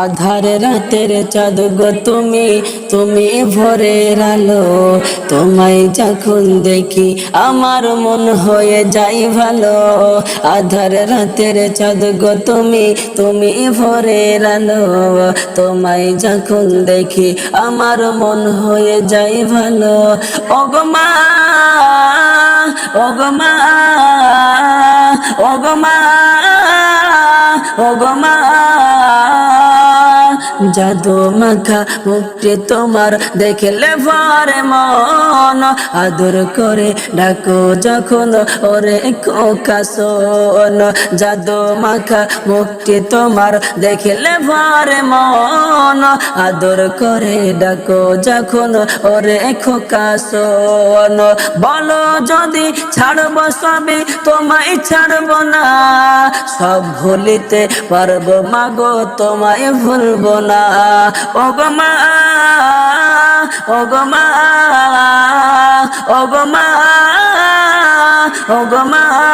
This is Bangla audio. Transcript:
আধার রাতের চাঁদ গো তুমি তুমি ভোরের আলো। তোমায় যখন দেখি আমার মন হয়ে যাই ভালো। আধার রাতের চাঁদ গো তুমি তুমি ভোরের আলো। তোমায় যখন দেখি আমার মন হয়ে যাই ভালো। অগমা অগমা অগমা অগমা জাদু মাখা মুক্তি তোমার দেখলে ভরে মন। আদর করে ডাকো যখন ওরে কোকা শোন। জাদু মাখা মুক্তি তোমার দেখলে ভরে মন। আদর করে ডাকো যখন ওরে খোকা শোন। বলো যদি ছাড়ব সবে তোমায় ছাড়ব না। সব ভুলিতে পারব মাগো, তোমায় ভুলবো না। ওগো অগমা অগমা অগমা ওগো মা ওগো মা।